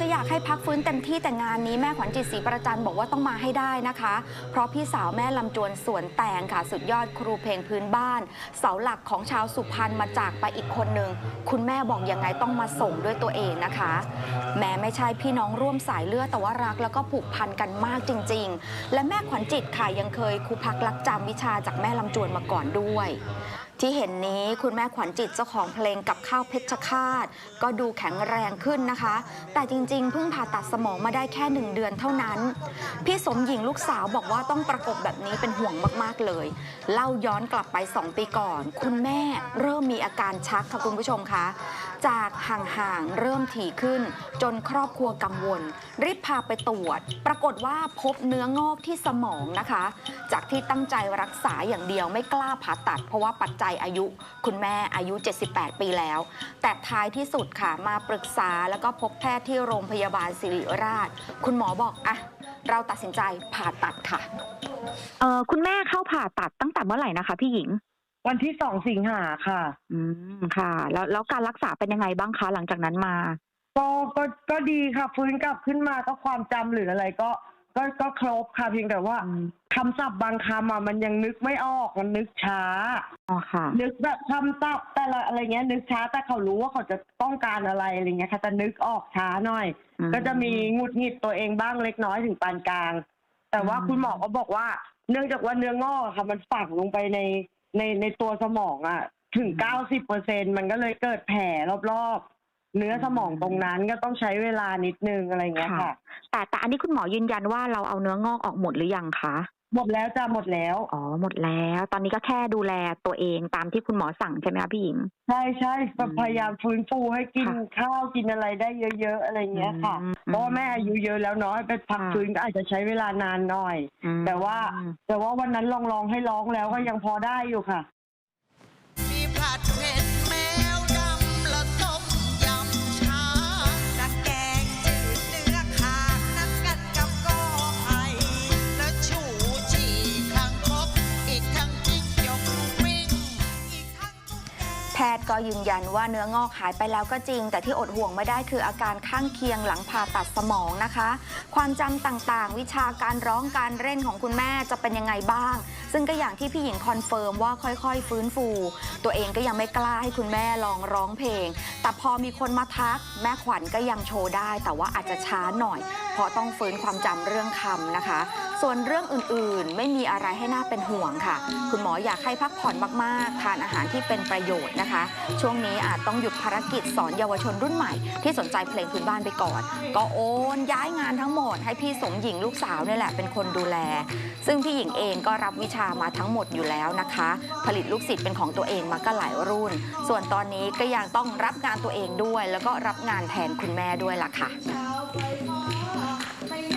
จะอยากให้พักฟื้นเต็มที่แต่งานนี้แม่ขวัญจิตศรีประจันบอกว่าต้องมาให้ได้นะคะ เพราะพี่สาวแม่ลำจวนสวนแตงค่ะ สุดยอดครูเพลงพื้นบ้าน เสาหลักของชาวสุพรรณมาจากไปอีกคนหนึ่งคุณแม่บอกยังไงต้องมาส่งด้วยตัวเองนะคะ แม้ไม่ใช่พี่น้องร่วมสายเลือดแต่ว่ารักแล้วก็ผูกพันกันมากจริง ๆ และแม่ขวัญจิตค่ะยังเคยครูพักรักจำวิชาจากแม่ลำจวนมาก่อนด้วยที่เห็นนี้คุณแม่ขวัญจิตเจ้าของเพลงกับข้าวเพชรฆาต ก็ดูแข็งแรงขึ้นนะคะ แต่จริงๆ เพิ่งผ่าตัดสมองมาได้แค่หนึ่งเดือนเท่านั้น พี่สมหญิงลูกสาวบอกว่าต้องประกบแบบนี้เป็นห่วงมากๆเลย เล่าย้อนกลับไป 2 ปีก่อน คุณแม่เริ่มมีอาการชักค่ะคุณผู้ชมคะจากห่างๆเริ่มถี่ขึ้น จนครอบครัวกังวล รีบพาไปตรวจ ปรากฏว่าพบเนื้องอกที่สมองนะคะ จากที่ตั้งใจรักษาอย่างเดียวไม่กล้าผ่าตัด เพราะว่าปัจจัยอายุคุณแม่อายุ 78 ปีแล้ว แต่ท้ายที่สุดค่ะมาปรึกษาแล้วก็พบแพทย์ที่โรงพยาบาลศิริราช คุณหมอบอกอะเราตัดสินใจผ่าตัดค่ะ เออคุณแม่เข้าผ่าตัดตั้งแต่เมื่อไหร่นะคะ พี่หญิง วันที่สองสิงหาค่ะ อืมค่ะ แล้วแล้วการรักษาเป็นยังไงบ้างคะหลังจากนั้นมา ก็ก็ก็ดีค่ะฟื้นกลับขึ้นมาก็ความจำหรืออะไรก็ก็ก็ครบค่ะเพียงแต่ว่าอืมคำศัพท์บางคำอะมันยังนึกไม่ออกมันนึกช้า อ๋อค่ะ นึกแบบคำศัพท์แต่ละอะไรเงี้ยนึกช้าแต่เขารู้ว่าเขาจะต้องการอะไรอะไรเงี้ยค่ะแต่นึกออกช้าหน่อย อืม ก็จะมีหงุดหงิดตัวเองบ้างเล็กน้อยถึงปานกลาง แต่ว่าอืม คุณหมอก็บอกว่า เนื่องจากว่าเนื้องอกอะค่ะ มันฝังลงไปใน ในในตัวสมองอะถึงเก้าสิบเปอร์เซ็นมันก็เลยเกิดแผลรอบๆ เนื้อสมองตรงนั้นก็ต้องใช้เวลานิดนึงอะไรเงี้ยค่ะ แต่แต่อันนี้คุณหมอยืนยันว่าเราเอาเนื้องอกออกหมดหรือยังคะ หมดแล้วจ้ะหมดแล้ว อ๋อหมดแล้ว ตอนนี้ก็แค่ดูแลตัวเองตามที่คุณหมอสั่งใช่ไหมคะพี่หญิง ใช่ใช่อืมพยายามฟื้นฟูให้กินค่ะข้าวกินอะไรได้เยอะ ๆ อะไรเงี้ยค่ะอืมเพราะว่าแม่อายุเยอะแล้วเนาะไปพักค่ะฟื้นก็อาจจะใช้เวลานานหน่อยอืมแต่ว่า แต่ว่าวันนั้นลองลองให้ร้องแล้วก็ยังพอได้อยู่ค่ะ ก็ยืนยันว่าเนื้องอกหายไปแล้วก็จริง แต่ที่อดห่วงไม่ได้คืออาการข้างเคียงหลังผ่าตัดสมองนะคะ ความจำต่างๆ วิชาการร้องการเล่นของคุณแม่จะเป็นยังไงบ้าง ซึ่งก็อย่างที่พี่หญิงคอนเฟิร์มว่าค่อยๆ ฟื้นฟู ตัวเองก็ยังไม่กล้าให้คุณแม่ลองร้องเพลง แต่พอมีคนมาทัก แม่ขวัญก็ยังโชว์ได้ แต่ว่าอาจจะช้าหน่อย เพราะต้องฟื้นความจำเรื่องคำนะคะ ส่วนเรื่องอื่นๆ ไม่มีอะไรให้น่าเป็นห่วงค่ะ คุณหมออยากให้พักผ่อนมากๆ ทานอาหารที่เป็นประโยชน์นะคะ ช่วงนี้อาจต้องหยุดภารกิจสอนเยาวชนรุ่นใหม่ ที่สนใจเพลงพื้นบ้านไปก่อน ก็โอนย้ายงานทั้งหมด ให้พี่สมหญิงลูกสาวนี่แหละเป็นคนดูแล ซึ่งพี่หญิงเองก็รับวิชามาทั้งหมดอยู่แล้วนะคะ ผลิตลูกศิษย์เป็นของตัวเองมาก็หลายรุ่น ส่วนตอนนี้ก็ยังต้องรับงานตัวเองด้วย แล้วก็รับงานแทนคุณแม่ด้วยล่ะค่ะ